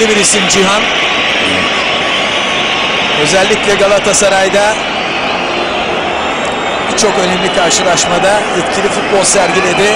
bir isim Cihan. Özellikle Galatasaray'da birçok önemli karşılaşmada etkili futbol sergiledi.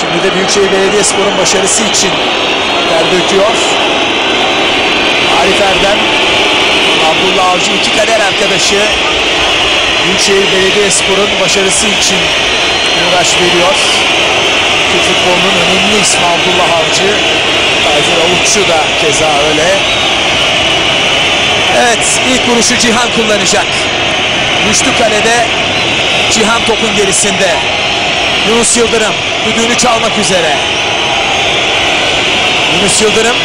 Şimdi de Büyükşehir Belediyespor'un başarısı için ter döküyor. Arif Erdem, Abdullah Avcı iki kader arkadaşı Büyükşehir Belediyespor'un başarısı için uğraş veriyor. Türk futbolunun önemli ismi Abdullah Avcı. Tayfur Avutçu da keza öyle. Evet ilk vuruşu Cihan kullanacak. Rüştü kalede Cihan topun gerisinde. Yunus Yıldırım düdüğünü çalmak üzere. Yunus Yıldırım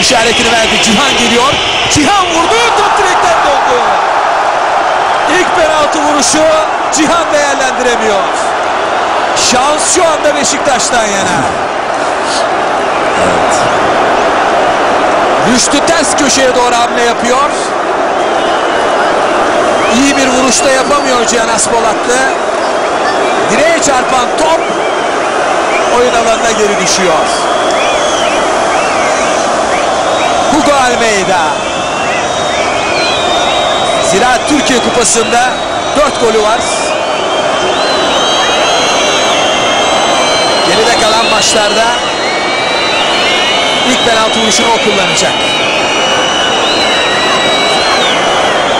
işaretini verdi. Cihan geliyor. Cihan vurdu. Top direkten döndü. İlk penaltı vuruşu Cihan değerlendiremiyor. Şans şu anda Beşiktaş'tan yana. Rüştü ters köşeye doğru hamle yapıyor. İyi bir vuruşta yapamıyor Cihan Aspolatlı. Direğe çarpan top oyun alanına geri düşüyor. Hugo Almeida. Ziraat Türkiye Kupası'nda 4 golü var. Maçlarda ilk penaltı vuruşunu o kullanacak.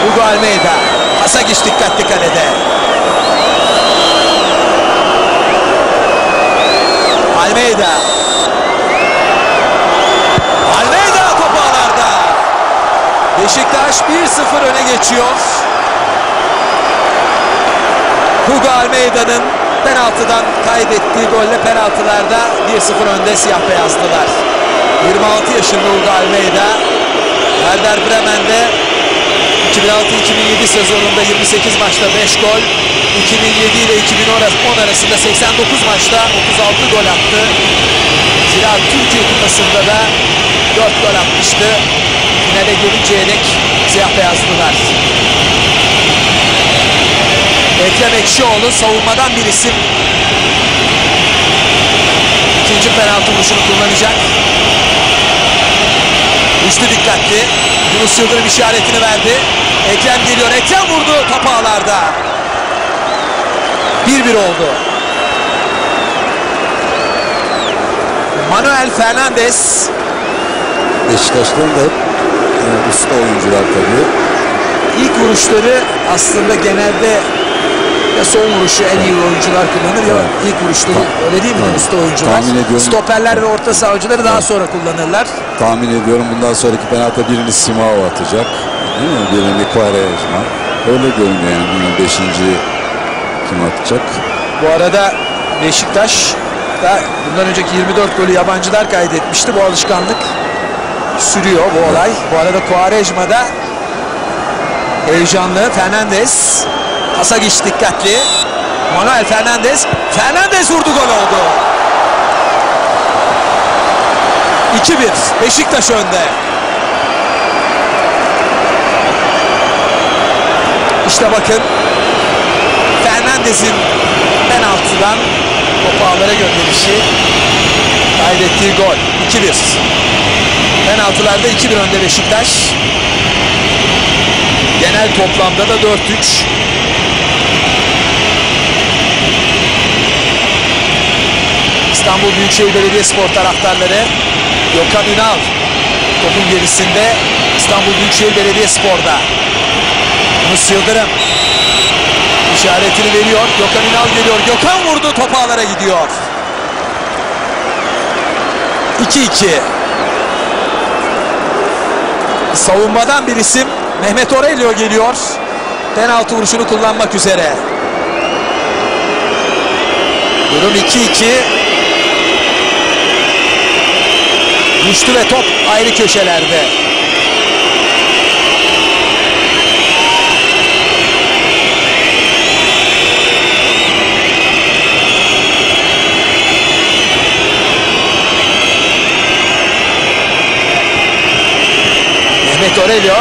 Hugo Almeida. Hasagiç dikkatli kalede. Almeida. Almeida top ağlarda. Beşiktaş 1-0 öne geçiyor. Hugo Almeida'nın penaltıdan kaydettiği golle penaltılarda 1-0 önde siyah beyazlılar. 26 yaşında Hugo Almeida. Werder Bremen'de 2006-2007 sezonunda 28 maçta 5 gol. 2007 ile 2010 arasında 89 maçta 36 gol attı. Zira Türkiye Kupası'nda da 4 gol atmıştı. Finale gelinceye dek siyah beyazlılar. Ekrem Ekşioğlu savunmadan bir isim. İkinci penaltı vuruşunu kullanacak. Üçlü dikkatli. Yunus Yıldırım işaretini verdi. Ekrem geliyor. Ekrem vurdu top ağlarda. 1-1 oldu. Manuel Fernandes Beşiktaş'tan da hep e, usta oyuncular tabii. ilk vuruşları aslında genelde ya son vuruşu en iyi oyuncular kullanır ya Evet. ilk vuruşları Ta- öyle değil mi Evet. usta oyuncular? Tahmin ediyorum. Stoperler ve orta saha oyuncuları daha sonra kullanırlar. Tahmin ediyorum bundan sonraki penaltı birini Simao atacak. Değil mi? Birini Quaresma. Öyle görünüyor yani. Beşinci kim atacak? Bu arada Beşiktaş da bundan önceki 24 golü yabancılar kaydetmişti. Bu alışkanlık sürüyor bu olay. Bu arada Quaresma da heyecanlı. Fernandes Hasagiç dikkatli. Manuel Fernandes. Fernandes vurdu gol oldu. 2-1. Beşiktaş önde. İşte bakın Fernandes'in penaltıdan topu ağlara gönderişi kaydettiği gol 2-1 penaltılarda 2-1 önde Beşiktaş genel toplamda da 4-3 İstanbul Büyükşehir Belediyespor taraftarları Gökhan Ünal topun gerisinde İstanbul Büyükşehir Belediyespor'da Yunus Yıldırım işaretini veriyor. Gökhan Ünal geliyor. Gökhan vurdu. Top ağlara gidiyor. 2-2. Savunmadan bir isim Mehmet Aurelio geliyor. Penaltı vuruşunu kullanmak üzere. Durum 2-2. Düştü ve top ayrı köşelerde. Mehmet Aurelio.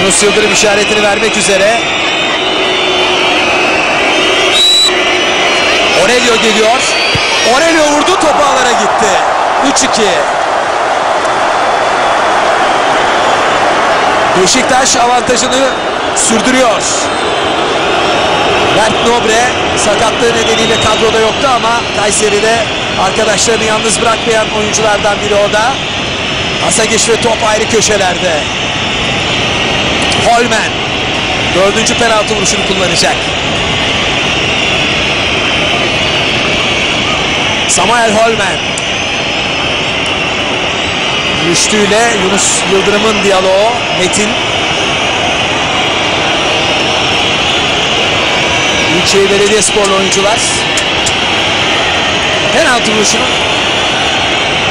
Yunus Yıldırım işaretini vermek üzere. Aurelio geliyor. Aurelio vurdu topu ağlara gitti. 3-2. Beşiktaş avantajını sürdürüyor. Mert Nobre sakatlığı nedeniyle kadroda yoktu ama Kayseri'de arkadaşlarını yalnız bırakmayan oyunculardan biri o da. Asagiş ve top ayrı köşelerde. Holmen dördüncü penaltı vuruşunu kullanacak. Samuel Holmen. Rüştü ile Yunus Yıldırım'ın diyaloğu. Metin. Büyükşehir Belediyesporlu oyuncular. Penaltı vuruşunun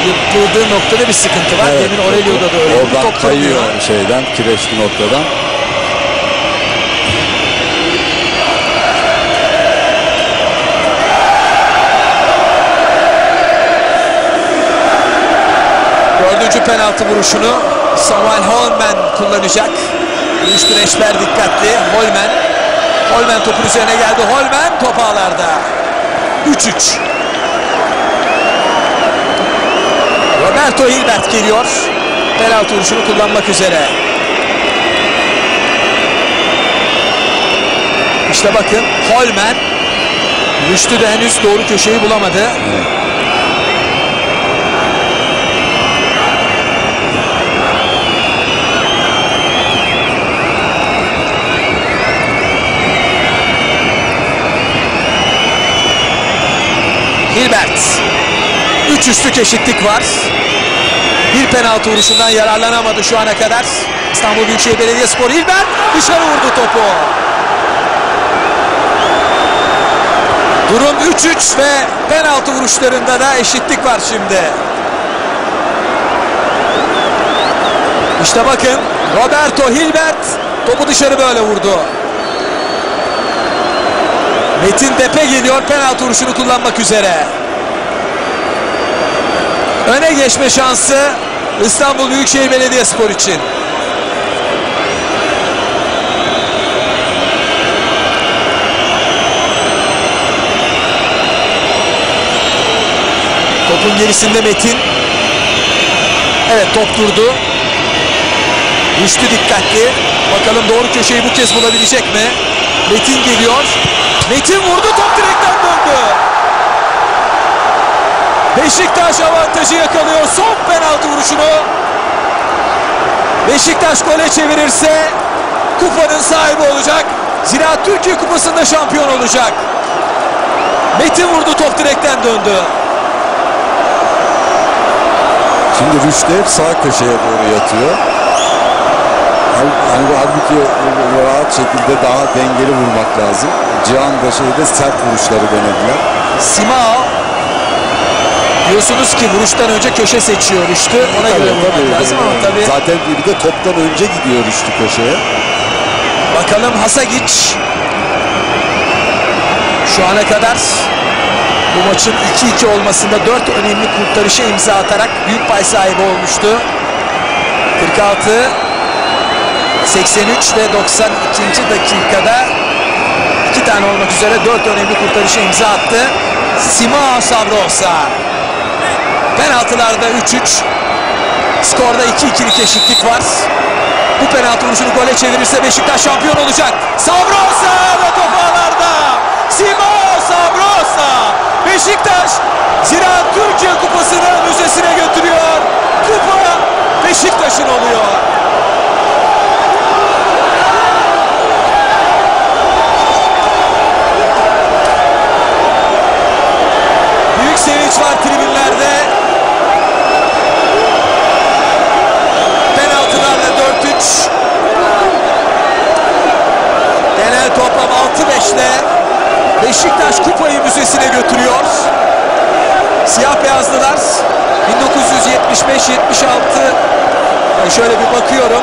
yapıldığı noktada bir sıkıntı var. Evet, Demin Aurelio'da da öyle. Oradan Top kayıyor şeyden, kireçli noktadan. penaltı vuruşunu Samuel Holmen kullanacak. Vuruş güreşler dikkatli. Holmen. Holmen topun üzerine geldi. Holmen top ağlarda. 3-3. Roberto Hilbert geliyor. Penaltı vuruşunu kullanmak üzere. İşte bakın Holmen. Rüştü de henüz doğru köşeyi bulamadı. Evet. 3 üstlük eşitlik var. Bir penaltı vuruşundan yararlanamadı şu ana kadar. İstanbul Büyükşehir Belediyespor İlber dışarı vurdu topu. Durum 3-3 ve penaltı vuruşlarında da eşitlik var şimdi. İşte bakın Roberto Hilbert topu dışarı böyle vurdu. Metin Depe geliyor penaltı vuruşunu kullanmak üzere. Öne geçme şansı İstanbul Büyükşehir Belediyespor için. Topun gerisinde Metin. Evet top durdu. Rüştü dikkatli. Bakalım doğru köşeyi bu kez bulabilecek mi? Metin geliyor. Metin vurdu top direkten döndü. Beşiktaş avantajı yakalıyor son penaltı vuruşunu. Beşiktaş gole çevirirse kupanın sahibi olacak. Ziraat Türkiye Kupası'nda şampiyon olacak. Metin vurdu top direkten döndü. Şimdi Rüştü hep sağ köşeye doğru yatıyor. Hani halbuki rahat şekilde daha dengeli vurmak lazım. Cihan da şeyde sert vuruşları denediler. Simao diyorsunuz ki vuruştan önce köşe seçiyor Rüştü. Ona göre Tabii, vurmak tabii. lazım ama tabii Zaten bir de toptan önce gidiyor Rüştü köşeye. Bakalım Hasagic şu ana kadar bu maçın 2-2 olmasında 4 önemli kurtarışa imza atarak büyük pay sahibi olmuştu. 46 83 ve 92. dakikada iki tane olmak üzere 4 önemli kurtarışa imza attı. Simao Sabrosa. Penaltılarda 3-3. Skorda 2-2'lik eşitlik var. Bu penaltı vuruşunu gole çevirirse Beşiktaş şampiyon olacak. Sabrosa ve top ağlarda. Simao Sabrosa. Beşiktaş Ziraat Türkiye Kupası'nı müzesine götürüyor. Beşiktaş kupayı müzesine götürüyor. Siyah beyazlılar 1975-76 şöyle bir bakıyorum.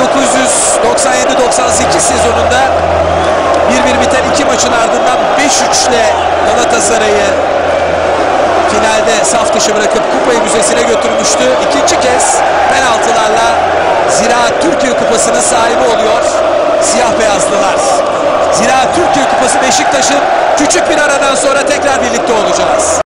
1997-98 sezonunda 1-1 biten iki maçın ardından 5-3 ile Galatasaray'ı dışı bırakıp kupayı müzesine götürmüştü. İkinci kez penaltılarla Ziraat Türkiye Kupası'nın sahibi oluyor siyah beyazlılar. Ziraat Türkiye Kupası Beşiktaş'ın küçük bir aradan sonra tekrar birlikte olacağız.